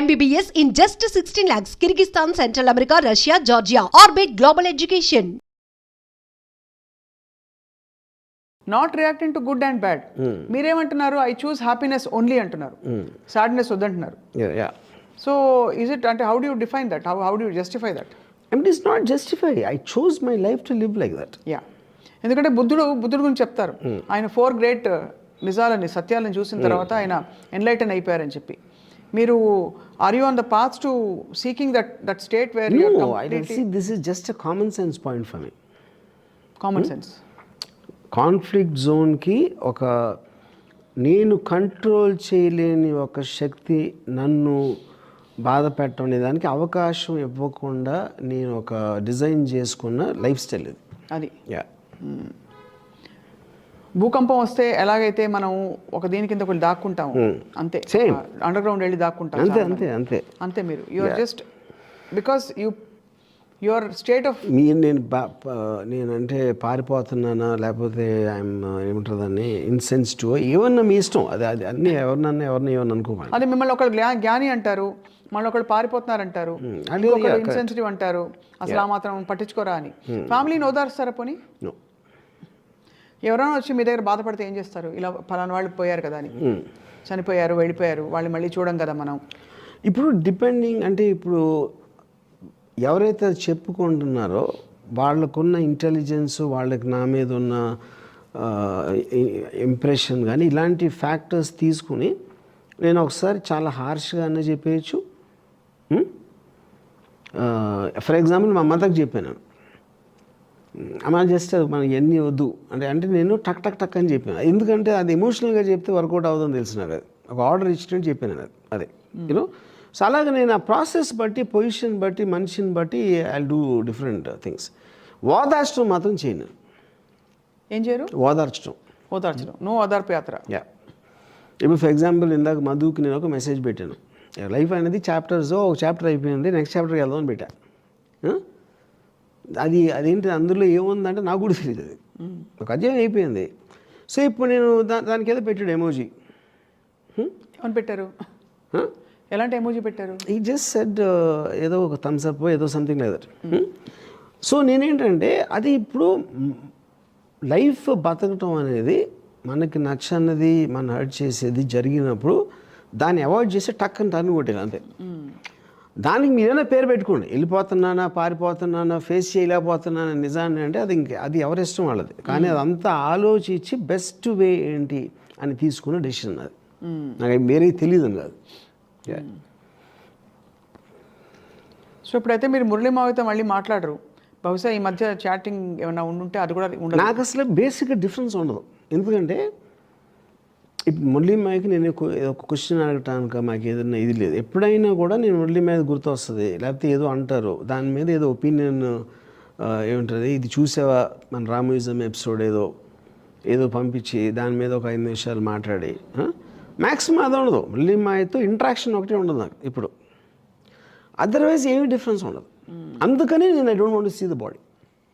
MBBS in just 16 lakhs, Kyrgyzstan, Central America, Russia, Georgia. Orbit Global Education. Not reacting to good and bad మీరేమంటున్నారు? I choose happiness only అంటున్నారు. Sadness వద్దంటున్నారు. Yeah, yeah. So is it అంటే how do define that how how do justify that I mean, it's not justify. I chose my life to live like that. Yeah ఎందుకంటే బుద్ధుడు బుద్ధుడు గురించి చెప్తారు. ఆయన four great నిజాలని సత్యాలను చూసిన తర్వాత ఆయన ఎన్లైటన్ అయిపోయారని చెప్పి. మీరు are you on the path to seeking that that state where No, I don't see this is just a common sense point for me. Common sense conflict జోన్కి ఒక నేను కంట్రోల్ చేయలేని ఒక శక్తి నన్ను బాధ పెట్టడం దానికి అవకాశం ఇవ్వకుండా నేను ఒక డిజైన్ చేసుకున్న లైఫ్ స్టైల్ ఇది. అది. యా భూకంపం వస్తే ఎలాగైతే మనం ఒక దీని కింద ఒకటి దాక్కుంటాం అంతే. అండర్ గ్రౌండ్ వెళ్ళి దాక్కుంటాం అంతే అంతే. అంతే. అంతే మీరు. You are just because you your state of మీ నేను ప- నేనంటే పారిపోతున్నానా లేకపోతే ఐఎమ్ ఏమంటారు దాన్ని ఇన్సెన్సిటివ్ ఏమన్నా మీ ఇష్టం. అది అది అన్నీ ఎవరినన్నా ఎవరిని ఏమన్నా అనుకోకండి. అది మిమ్మల్ని ఒకళ్ళు జ్ఞా- జ్ఞాని అంటారు మళ్ళీ ఒకళ్ళు పారిపోతున్నారు అంటారు అది ఇంకొకళ్ళు yeah, correct. ఇన్సెన్సిటివ్ అంటారు అసలు ఆ మాత్రం పట్టించుకోరా అని. ఫ్యామిలీని ఓదారుస్తారా పోనీ. ఎవరైనా వచ్చి మీ దగ్గర బాధపడితే ఏం చేస్తారు? ఇలా ఫలానా వాళ్ళు పోయారు కదా అని. చనిపోయారు వెళ్ళిపోయారు వాళ్ళు మళ్ళీ చూడం కదా మనం. ఇప్పుడు డిపెండింగ్ అంటే ఇప్పుడు ఎవరైతే చెప్పుకుంటున్నారో వాళ్ళకున్న ఇంటెలిజెన్స్ వాళ్ళకి నా మీద ఉన్న ఇంప్రెషన్ కానీ ఇలాంటి ఫ్యాక్టర్స్ తీసుకుని నేను ఒకసారి చాలా హార్ష్గానే చెప్పేయచ్చు. ఫర్ ఎగ్జాంపుల్ మా మదర్కి చెప్పాను. అమ్మ జస్ట్ మనం ఎన్ని వద్దు. అంటే అంటే నేను టక్ టక్ టక్ అని చెప్పాను. ఎందుకంటే అది ఎమోషనల్గా చెప్తే వర్కౌట్ అవుతుందని తెలిసిన నాకు అది ఒక ఆర్డర్ ఇచ్చినట్టు చెప్పాను అది. అదే యూనో సో అలాగే నేను ఆ ప్రాసెస్ బట్టి పొజిషన్ బట్టి మనిషిని బట్టి ఐ డూ డిఫరెంట్ థింగ్స్ ఓదార్చడం మాత్రం చేయను. ఏం చేయరు? ఓదార్చడం. ఓదార్చడం. నో ఓదార్పు యాత్ర. యా ఇప్పుడు ఫర్ ఎగ్జాంపుల్ ఇందాక మధుకి నేను ఒక మెసేజ్ పెట్టాను. లైఫ్ అనేది చాప్టర్స్ ఒక చాప్టర్ అయిపోయింది నెక్స్ట్ చాప్టర్కి వెళ్దాం అని పెట్టా. ఆ? అది అదేంటి అందులో ఏముందంటే నాకు కూడా తెలియదు అది. ఒక అధ్యాయం అయిపోయింది. సో ఇప్పుడు నేను దా దానికి ఏదో పెట్టాడు ఎమోజీ ఏమని పెట్టారు? ఎలాంటి ఎమోజీ పెట్టారు? ఈ జస్ట్ సెడ్ ఏదో ఒక థమ్స్ అప్ ఏదో సంథింగ్ లైక్ దట్ సో నేనేంటంటే అది ఇప్పుడు లైఫ్ బతకటం అనేది మనకి నచ్చనిది మన హర్ట్ చేసేది జరిగినప్పుడు దాన్ని అవాయిడ్ చేసి టక్ అని టర్న్ కొట్టేది అంతే దానికి మీరైనా పేరు పెట్టుకోండి. వెళ్ళిపోతున్నానా పారిపోతున్నానా ఫేస్ చేయలేకపోతున్నానా నిజాన్ని అంటే అది ఇంక అది ఎవరి ఇష్టం వాళ్ళది. కానీ అదంతా ఆలోచించి బెస్ట్ వే ఏంటి అని తీసుకున్న డెసిషన్ అది. నాకు వేరే తెలియదు కాదు. సో ఇప్పుడైతే మీరు మురళీ మావితో మళ్ళీ మాట్లాడరు. బహుశా ఈ మధ్య చాటింగ్ ఏమైనా ఉండుంటే అది కూడా ఉండదు. నాకు అసలు బేసిక్గా డిఫరెన్స్ ఉండదు. ఎందుకంటే ఇప్పుడు మురళీ మాయకి నేను ఒక క్వశ్చన్ అడగటానికి మాకు ఏదైనా ఇది లేదు. ఎప్పుడైనా కూడా నేను మురళీ మీద గుర్తు వస్తుంది లేకపోతే ఏదో అంటారు. దాని మీద ఏదో ఒపీనియన్ ఏముంటుంది? ఇది చూసావా? మన రామోయిజం ఎపిసోడ్ ఏదో ఏదో పంపించి దాని మీద ఒక ఐదు నిమిషాలు మాట్లాడి. మ్యాక్సిమం అది ఉండదు. మురళీ మాయతో ఇంట్రాక్షన్ ఒకటే ఉండదు నాకు ఇప్పుడు. అదర్వైజ్ ఏమీ డిఫరెన్స్ ఉండదు. అందుకని నేను I don't want see the body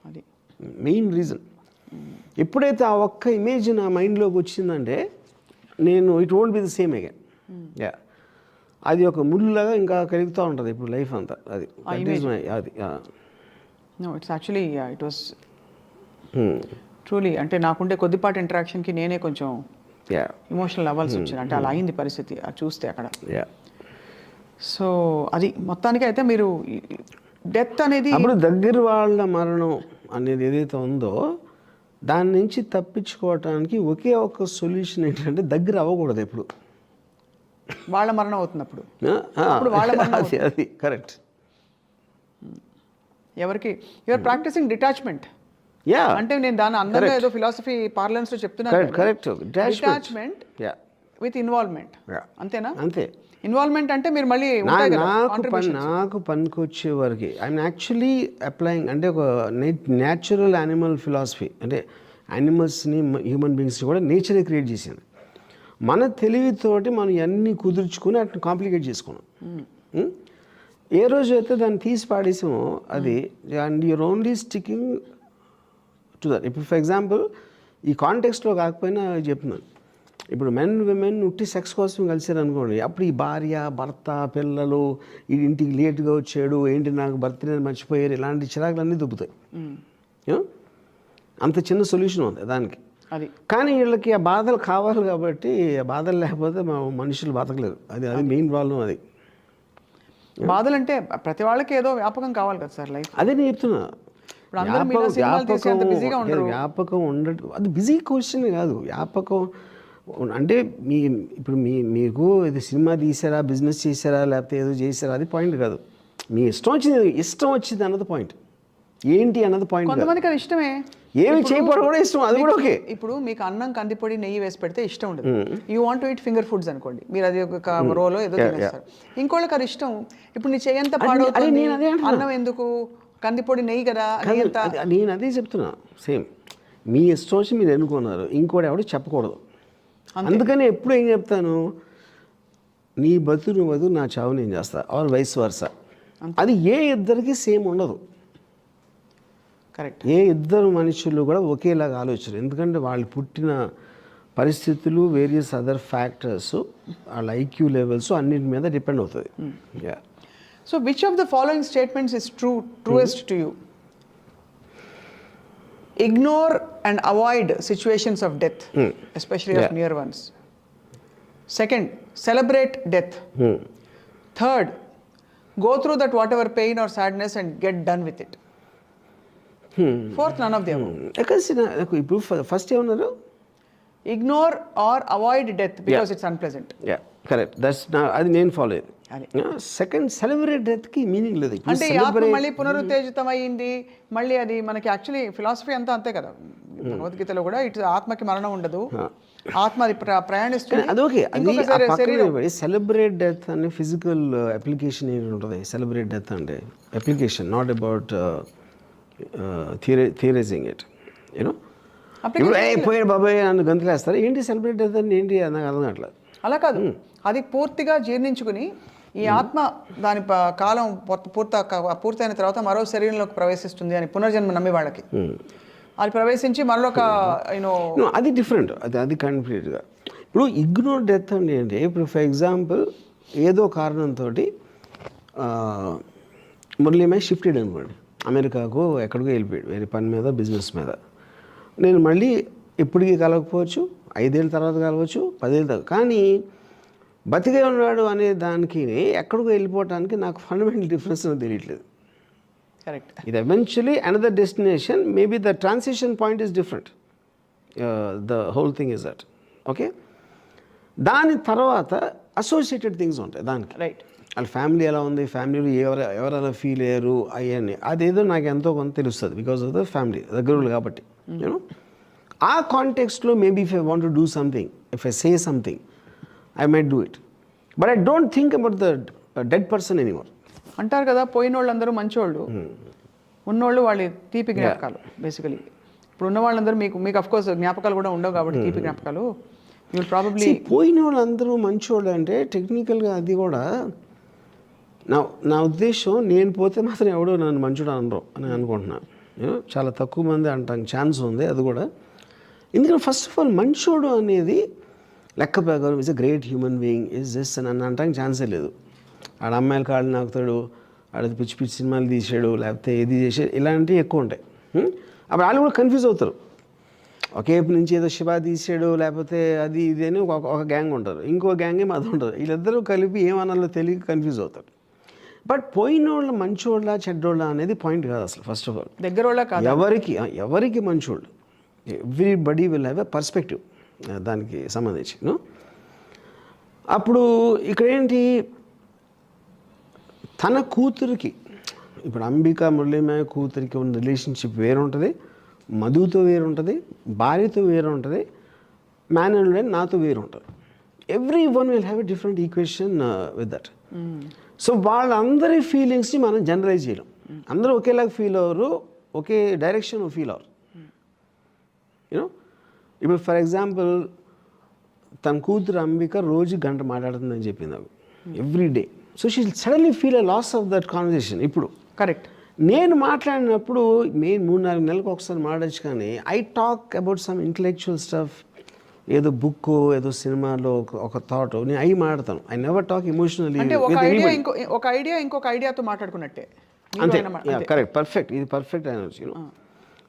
అది. మెయిన్ రీజన్ ఎప్పుడైతే ఆ ఒక్క ఇమేజ్ నా మైండ్లోకి వచ్చిందంటే నేను it won't be the same again yeah అది ఒక ముళ్ళులాగా ఇంకా కలుగుతూ ఉంటుంది ఇప్పుడు లైఫ్ అంతా. అది. అది it's actually it was truly అంటే నాకుండే కొద్దిపాటి ఇంటరాక్షన్కి నేనే కొంచెం యా ఇమోషనల్ అవ్వాల్సి వచ్చింది అంటే అలా అయింది పరిస్థితి అది చూస్తే అక్కడ. యా సో అది మొత్తానికి అయితే మీరు డెత్ అనేది అప్పుడు దగ్గర వాళ్ళ మరణం అనేది ఏదైతే ఉందో దాని నుంచి తప్పించుకోవటానికి ఒకే ఒక సొల్యూషన్ ఏంటంటే దగ్గర అవ్వకూడదు ఎప్పుడు. వాళ్ళ మరణం అవుతున్నప్పుడు. అది అది కరెక్ట్ ఎవరికి? You're practising detachment. యా అంటే నేను దాని అందంగా ఏదో ఫిలాసఫీ పార్లెన్స్లో చెప్తున్నాను correct detachment yeah with involvement. అంతేనా? అంతే. ఇన్వాల్వ్మెంట్ అంటే మీరు మళ్ళీ నాకు. నాకు పనికొచ్చే వరకు ఐఎమ్ యాక్చువల్లీ అప్లయింగ్ అంటే ఒక న్యాచురల్ యానిమల్ ఫిలాసఫీ అంటే యానిమల్స్ని హ్యూమన్ బీయింగ్స్ని కూడా నేచరే క్రియేట్ చేసింది. మన తెలివితోటి మనం అన్నీ కుదుర్చుకుని అట్లా కాంప్లికేట్ చేసుకున్నాం. ఉం? ఏ రోజు అయితే దాన్ని తీసి పాడేసామో అది and you're only sticking to that ఇప్పుడు ఫర్ ఎగ్జాంపుల్ ఈ కాంటెక్స్ట్లో కాకపోయినా చెప్తున్నాను. ఇప్పుడు మెన్ విమెన్ ఉట్టి సెక్స్ కోసం కలిసారు అనుకోండి అప్పుడు ఈ భార్య భర్త పిల్లలు ఈ ఇంటికి లేట్గా వచ్చాడు ఏంటి నాకు బర్త్డే మర్చిపోయారు ఇలాంటి చిరాకులన్నీ దుబ్బుతాయి? అంత చిన్న సొల్యూషన్ ఉంది దానికి. అది. కానీ వీళ్ళకి ఆ బాధలు కావాలి కాబట్టి ఆ బాధలు లేకపోతే మా మనుషులు బతకలేరు. అది అది మెయిన్ ప్రాబ్లం అది. బాధలు అంటే ప్రతి వాళ్ళకి ఏదో వ్యాపకం కావాలి కదా సార్ లైఫ్ అదే నేను చెప్తున్నా. వ్యాపకం- వ్యాపకం- ఉండటం అది బిజీ క్వశ్చన్ కాదు. వ్యాపకం అంటే మీ ఇప్పుడు మీ మీకు ఇది సినిమా తీసారా బిజినెస్ చేశారా లేకపోతే ఏదో చేశారా అది పాయింట్ కాదు. మీ ఇష్టం వచ్చింది ఇష్టం వచ్చింది అన్నది పాయింట్. ఏంటి అన్నది పాయింట్ కొంతమందికి అది ఇష్టమే. ఏమి చేయకపోవడం కూడా ఇష్టం అది కూడా ఓకే. ఇప్పుడు మీకు అన్నం కందిపొడి నెయ్యి వేసి పెడితే ఇష్టం ఉండదు. You want to it finger foods అనుకోండి. మీరు అది ఒక రోలో ఏదో తినేస్తారు. ఇంకోళ్ళకి అది ఇష్టం. ఇప్పుడు నీ పాడవుతుంది? అదే అంటున్నా. అన్నం ఎందుకు? కందిపొడి నెయ్యి కదా? నేను అదే చెప్తున్నా. సేమ్ మీ ఇష్టం వచ్చి మీరు ఎన్నుకున్నారు. ఇంకోటి ఎవడు చెప్పకూడదు. అందుకని ఎప్పుడు ఏం చెప్తాను? నీ బతు నువ్వు బతు నా చావు నేను చేస్తా ఆర్ వైస్ వర్స అది ఏ ఇద్దరికి సేమ్ ఉండదు. కరెక్ట్. ఏ ఇద్దరు మనుషులు కూడా ఒకేలాగా ఆలోచన ఎందుకంటే వాళ్ళు పుట్టిన పరిస్థితులు వేరియస్ అదర్ ఫ్యాక్టర్స్ వాళ్ళ ఐక్యూ లెవెల్స్ అన్నిటి మీద డిపెండ్ అవుతుంది. Yeah so which of the following statements is true truest to you Ignore and avoid situations of death especially of Yeah. Near ones second celebrate death third go through that whatever pain or sadness and get done with it fourth none of the ఎక్కడ నాకు ఇప్పుడు first ఏమన్నారు ignore or avoid death because it's unpleasant yeah correct that's నా అది నేను follow అయ్యేది అది. Second celebrate డెత్కి meaning లేదు. అంటే ఆత్మ మళ్ళీ పునరుత్తేజితం అయ్యింది మళ్ళీ అది మనకి యాక్చువల్లీ ఫిలాసఫీ అంతా అంతే కదా. భగవద్గీతలో కూడా ఇటు ఆత్మకి మరణం ఉండదు. ఆత్మ అది ప్ర- ప్రయాణిస్తుంది. అది ఓకే అది సెలబ్రేట్ డెత్ అనే ఫిజికల్ అప్లికేషన్ ఏంటి ఉంటుంది. సెలబ్రేట్ డెత్ అంటే application not about theorising it you know ఇప్పుడు ఏ పోయాడు బాబాయ్ నన్ను గంతులేస్తారు. ఏంటి సెలబ్రేట్ డెత్ అని ఏంటి? అని నాకు అర్థం కావట్లేదు. అలా కాదు. అది పూర్తిగా జీర్ణించుకుని ఈ ఆత్మ దాని కాలం పూర్త పూర్త- పూర్తయిన తర్వాత మరో శరీరంలోకి ప్రవేశిస్తుంది అని పునర్జన్మ నమ్మి వాళ్ళకి. అది ప్రవేశించి మరొక యూనో అది డిఫరెంట్ అది అది కంప్లీట్గా ఇప్పుడు ఇగ్నోర్ డెత్ అంటే ఏంటి? ఇప్పుడు ఫర్ ఎగ్జాంపుల్ ఏదో కారణంతో మురళీమై షిఫ్టెడ్ అనుకోండి. అమెరికాకు ఎక్కడికో వెళ్ళిపోయాడు. వేరే పని మీద బిజినెస్ మీద. నేను మళ్ళీ ఇప్పటికీ కలగకపోవచ్చు ఐదేళ్ళ తర్వాత కలవచ్చు పదేళ్ళ తర్వాత. కానీ బతికే ఉన్నాడు అనే దానికి ఎక్కడికో వెళ్ళిపోవటానికి నాకు ఫండమెంటల్ డిఫరెన్స్ తెలియట్లేదు. కరెక్ట్ ఇది eventually another destination maybe the transition point is different the whole thing is that okay దాని తర్వాత అసోసియేటెడ్ థింగ్స్ ఉంటాయి దానికి. రైట్ వాళ్ళ ఫ్యామిలీ ఎలా ఉంది? ఫ్యామిలీలో ఎవరు ఎవరు ఎలా ఫీల్ అయ్యారు? అవన్నీ అదేదో నాకు ఎంతో కొంత తెలుస్తుంది బికాస్ ఆఫ్ ద ఫ్యామిలీ దగ్గరలు కాబట్టి యూనో ఆ కాంటెక్స్ట్లో maybe if I want to do something if I say something I might do it but I don't think about the dead person anymore అంటారు కదా పోయిన వాళ్ళందరూ మంచోళ్ళు ఉన్నోళ్ళు వాళ్ళ తీపి జ్ఞాపకాలు బేసికలీ ఇప్పుడు ఉన్న వాళ్ళందరూ మీకు మీకు అఫ్ కోర్స్ జ్ఞాపకాలు కూడా ఉండవు కాబట్టి తీపి జ్ఞాపకాలు. యూ విల్ ప్రాబబ్లీ పోయిన వాళ్ళందరూ మంచోళ్ళు అంటే టెక్నికల్గా అది కూడా నా నా ఉద్దేశం నేను పోతే మాత్రం ఎవడో నన్ను మంచోడు అనరు అని అనుకుంటున్నాను know, చాలా తక్కువ మంది అంటానికి ఛాన్స్ ఉంది అది కూడా. ఎందుకంటే ఫస్ట్ ఆఫ్ ఆల్ మంచోడు అనేది లెక్క ప్రకారం is a great human being is this అని అని అంటానికి ఛాన్సే లేదు. ఆడ అమ్మాయిలు కాళ్ళు నాకుతాడు ఆడ పిచ్చి పిచ్చి సినిమాలు తీసాడు లేకపోతే ఇది చేసాడు ఇలాంటివి ఎక్కువ ఉంటాయి? అప్పుడు వాళ్ళు కూడా కన్ఫ్యూజ్ అవుతారు. ఒకే నుంచి ఏదో శివ తీసాడు లేకపోతే అది ఇది అని ఒక ఒక గ్యాంగ్ ఉంటారు. ఇంకో గ్యాంగ్ అది ఉంటుంది వీళ్ళిద్దరూ కలిపి ఏమనాలో తెలియక కన్ఫ్యూజ్ అవుతారు. బట్ పోయిన వాళ్ళ మంచోళ్ళ చెడ్డోళ్ళ అనేది పాయింట్ కాదు అసలు ఫస్ట్ ఆఫ్ ఆల్ దగ్గర వాళ్ళ కాదు? ఎవరికి ఎవరికి మంచోళ్ళు? Everybody will have a perspective దానికి సంబంధించి? అప్పుడు ఇక్కడ ఏంటి తన కూతురికి ఇప్పుడు అంబిక మురళీమయ కూతురికి ఉన్న రిలేషన్షిప్ వేరు ఉంటుంది మధుతో వేరు ఉంటుంది భార్యతో వేరు ఉంటుంది మ్యాన్ అండ్ మ్యాన్ నాతో వేరు ఉంటుంది everyone will have a different equation with that so వాళ్ళందరి ఫీలింగ్స్ని మనం జనరలైజ్ చేయలేం. అందరూ ఒకేలాగా ఫీల్ అవ్వరు ఒకే డైరెక్షన్ ఫీల్ అవ్వరు. యూనో ఇప్పుడు ఫర్ ఎగ్జాంపుల్ తన కూతురు అంబిక రోజు గంట మాట్లాడుతుందని చెప్పింది నాకు every day so she suddenly feel a loss of that conversation ఇప్పుడు కరెక్ట్ నేను మాట్లాడినప్పుడు మెయిన్ మూడు నాలుగు నెలలకు ఒకసారి మాట్లాడచ్చు కానీ I talk about some intellectual stuff ఏదో బుక్ ఏదో సినిమాలో ఒక- థాట్ నేను అవి మాడతాను ఐ నెవర్ టాక్ ఇమోషనలీ ఒక ఐడియా ఇంకో ఒక ఐడియా ఇంకొక ఐడియాతో మాట్లాడుకున్నట్టే. అంతే. కరెక్ట్ పర్ఫెక్ట్ ఇది పర్ఫెక్ట్ ఎనర్జీ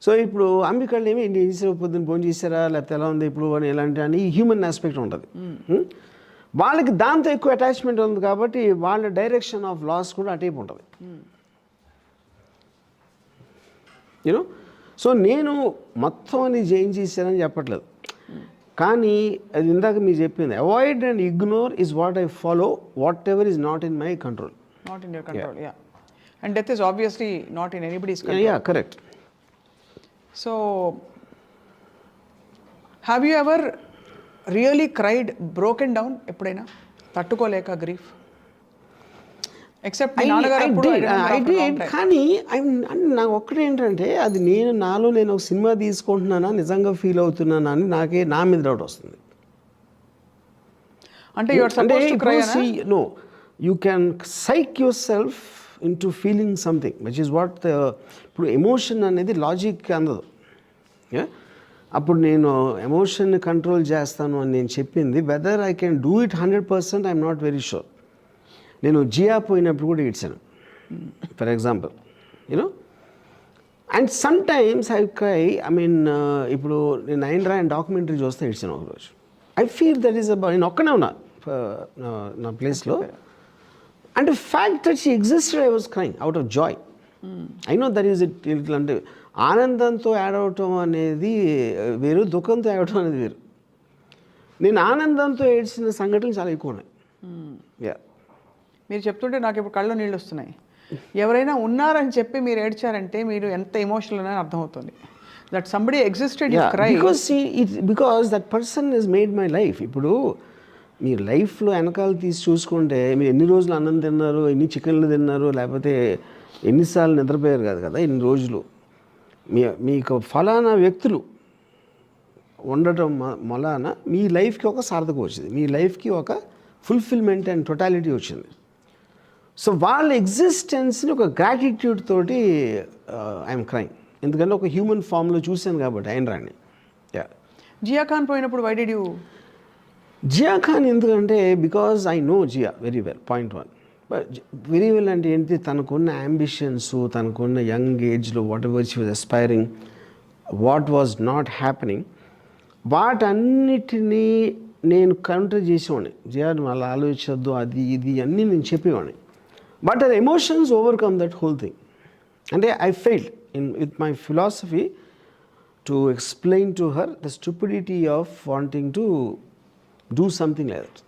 సో ఇప్పుడు అంబికళ్ళు ఏమి పొద్దున్న భోజనం చేశారా? లేకపోతే ఎలా ఉంది ఇప్పుడు అని ఎలాంటి అని హ్యూమన్ ఆస్పెక్ట్ ఉంటుంది? వాళ్ళకి దాంతో ఎక్కువ అటాచ్మెంట్ ఉంది కాబట్టి వాళ్ళ డైరెక్షన్ ఆఫ్ లాస్ కూడా అటేపు ఉంటుంది యూనో సో నేను మొత్తం అని చేంజ్ చేశానని చెప్పట్లేదు. కానీ అది ఇందాక మీరు చెప్పింది avoid and ignore is what I follow whatever is not in my control not in your control yeah and death is obviously not in anybody's yeah correct so have you ever really cried broken down ఎప్పుడైనా? తట్టుకోలేక grief except. కానీ నాకు ఒక్కటి ఏంటంటే అది నేను నాలో నేను ఒక సినిమా తీసుకుంటున్నానా నిజంగా ఫీల్ అవుతున్నానా అని నాకే నా మీద డౌట్ వస్తుంది. అంటే no you can psych yourself into feeling something which is what ఇప్పుడు ఎమోషన్ అనేది లాజిక్ అందదు. అప్పుడు నేను ఎమోషన్ని కంట్రోల్ చేస్తాను అని నేను చెప్పింది. Whether I can do it hundred percent I'm not very sure నేను జియా పోయినప్పుడు కూడా ఇడ్చాను for example you know and sometimes I cry I mean ఇప్పుడు నేను నైన్ రాయన్ డాక్యుమెంటరీ చూస్తే ఇడ్చాను ఒకరోజు. I feel that is about నేను ఒక్కనే ఉన్నా uh, నా ప్లేస్లో అంటే fact that she existed I was crying out of joy I know that is it అంటే ఆనందంతో యాడ్ అవటం అనేది వేరు దుఃఖంతో యాడ్ అవటం అనేది వేరు. నేను ఆనందంతో ఏడ్చిన సంఘటనలు చాలా ఎక్కువ ఉన్నాయి. యా మీరు చెప్తుంటే నాకు ఇప్పుడు కళ్ళు నీళ్ళు వస్తున్నాయి. ఎవరైనా ఉన్నారని చెప్పి మీరు ఏడ్చారంటే మీరు ఎంత ఎమోషనల్ అని అర్థమవుతుంది. That somebody existed because that person is made my life ఇప్పుడు మీరు లైఫ్లో వెనకాల తీసి చూసుకుంటే మీరు ఎన్ని రోజులు అన్నం తిన్నారు ఎన్ని చికెన్లు తిన్నారు లేకపోతే ఎన్నిసార్లు నిద్రపోయారు కాదు కదా ఎన్ని రోజులు? మీ మీకు ఫలానా వ్యక్తులు ఉండటం మొలాన మీ లైఫ్కి ఒక సార్థకం వచ్చింది. మీ లైఫ్కి ఒక ఫుల్ఫిల్మెంట్ అండ్ టొటాలిటీ వచ్చింది. సో వాళ్ళ ఎగ్జిస్టెన్స్ని ఒక గ్రాటిట్యూడ్ తోటి uh, ఐఎమ్ క్రైమ్ ఎందుకంటే ఒక హ్యూమన్ ఫామ్లో చూశాను కాబట్టి ఆయన రాణి. జియా ఖాన్ పోయినప్పుడు why did you Jiya Khan ఎందుకంటే because I know Jiya very well point one but very well అంటే ఏంటి తనకున్న అంబిషన్స్ తనకున్న యంగ్ ఏజ్లో whatever she was aspiring what was not happening వాటన్నిటినీ నేను కౌంటర్ చేసేవాడిని. జియా నువ్వు అలా ఆలోచించద్దు అది ఇది అన్నీ నేను చెప్పేవాడిని. బట్ అది emotions overcome that whole thing అంటే I failed in with my philosophy to explain to her the stupidity of wanting to do something like that.